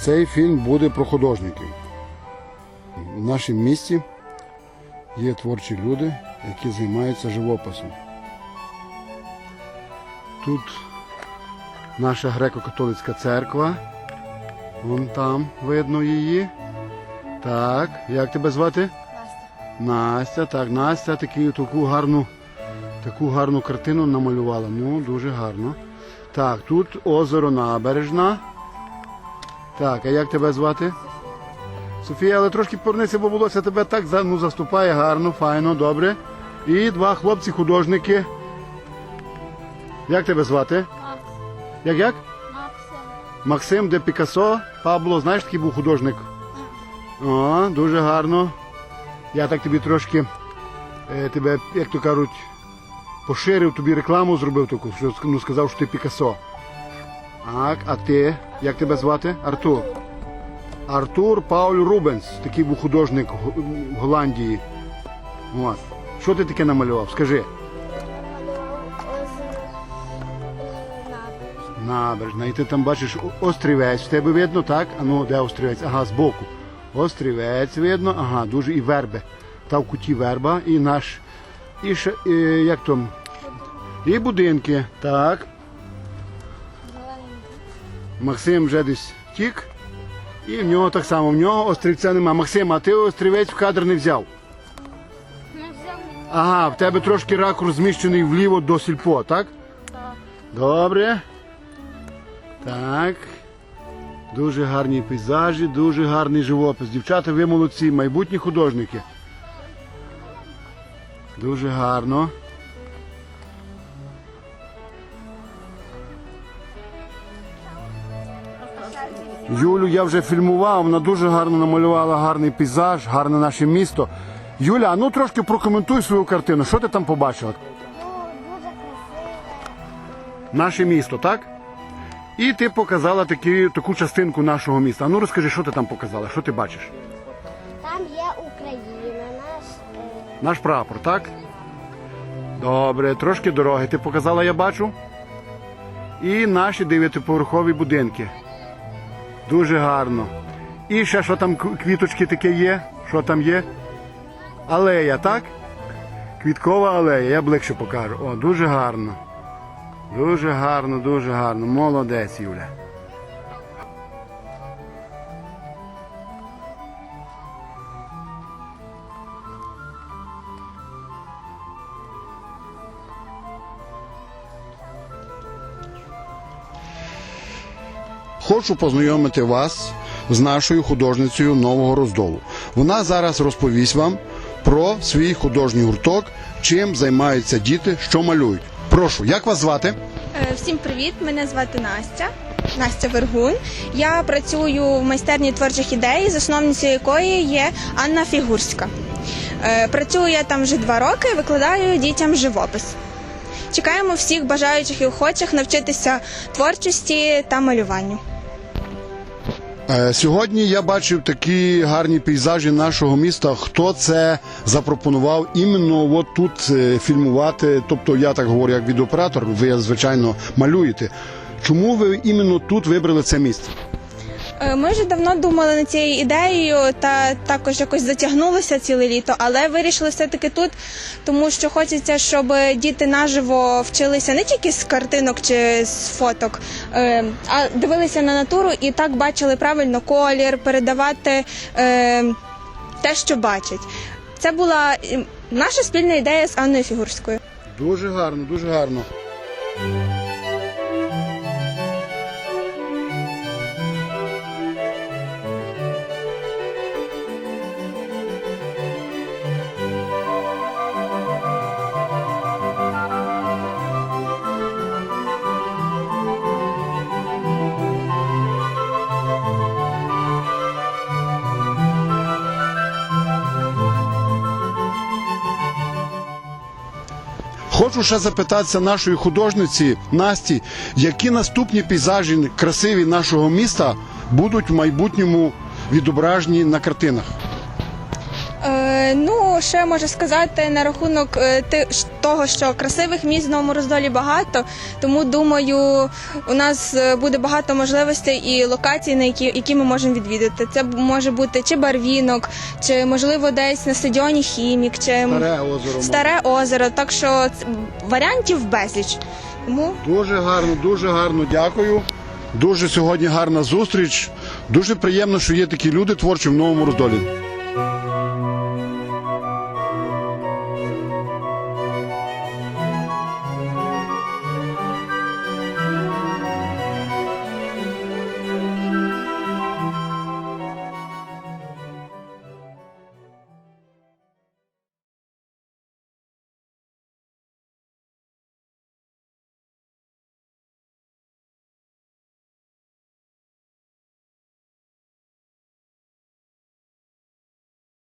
Цей фільм буде про художників. В нашому місті є творчі люди, які займаються живописом. Тут наша греко-католицька церква. Вон там видно її. Так, як тебе звати? Настя, так, Настя таку, таку гарну, таку гарну картину намалювала. Ну, дуже гарно. Так, тут озеро Набережна. Так, а як тебе звати? Софія, але трошки повернися, бо волосся тебе так ну, заступає гарно, файно, добре. І два хлопці-художники. Як тебе звати? Як як? Максим де Пікассо, Пабло, знаєш, такий був художник. О, дуже гарно. Я так тобі трошки е, тебе, як то кажуть, поширив, тобі рекламу зробив таку, що ну, сказав, що ти Пікассо. Так, а ти, як тебе звати? Артур. Артур Пауль Рубенс, такий був художник в Голландії. От. Що ти таке намалював? Скажи. Набережна. І ти там бачиш острівець. В тебе видно, так? А ну, де острівець? Ага, збоку. Острівець видно, ага, дуже і верби. Та в куті верба, і наш. І ще, і, як там? І будинки. Так. Максим вже десь тік. І в нього так само, в нього острівця нема. Максим, а ти острівець в кадр не взяв. Ага, в тебе трошки ракурс зміщений вліво до сільпо, так? Добре. Так. Дуже гарні пейзажі, дуже гарний живопис. Дівчата, ви молодці, майбутні художники. Дуже гарно. Юлю я вже фільмував, вона дуже гарно намалювала гарний пейзаж, гарне наше місто. Юля, а ну трошки прокоментуй свою картину. Що ти там побачила? Дуже красиве. Наше місто, так? І ти показала такі, таку частинку нашого міста. А ну розкажи, що ти там показала, що ти бачиш? Там є Україна, наш е, Наш прапор, так? Добре, трошки дороги. Ти показала, я бачу. І наші дев'ятиповерхові будинки. Дуже гарно. І ще що там квіточки таке є? Що там є? Алея, так? Квіткова алея, я ближче покажу. О, дуже гарно. Дуже гарно, дуже гарно. Молодець, Юля. Хочу познайомити вас з нашою художницею нового роздолу. Вона зараз розповість вам про свій художній гурток, чим займаються діти, що малюють. Прошу, як вас звати? Е, Всім привіт! Мене звати Настя. Настя Вергун. Я працюю в майстерні творчих ідей, засновницею якої є Анна Фігурська. Е, Працюю я там вже два роки, викладаю дітям живопис. Чекаємо всіх бажаючих і охочих навчитися творчості та малюванню. Е, Сьогодні я бачив такі гарні пейзажі нашого міста. Хто це запропонував іменно от тут е, фільмувати? Тобто я так говорю як відеооператор, ви звичайно малюєте. Чому ви іменно тут вибрали це місце? Е, Ми вже давно думали над цією ідеєю та також якось затягнулося ціле літо, але вирішили все-таки тут, тому що хочеться, щоб діти наживо вчилися не тільки з картинок чи з фоток, е, а дивилися на натуру і так бачили правильно колір, передавати е, те, що бачать. Це була наша спільна ідея з Анною Фігурською. Дуже гарно, дуже гарно. Хочу ще запитатися нашої художниці Насті, які наступні пейзажі красиві нашого міста будуть в майбутньому відображені на картинах. Е, ну, ще можу сказати на рахунок е, того, що красивих місць в Новому Роздолі багато, тому думаю, у нас е, буде багато можливостей і локацій, на які, які ми можемо відвідати. Це може бути чи барвінок, чи можливо десь на стадіоні Хімік, чи Старе озеро. старе озеро. Так що варіантів безліч. Тому Дуже гарно, дуже гарно дякую. Дуже сьогодні гарна зустріч. Дуже приємно, що є такі люди творчі в новому роздолі.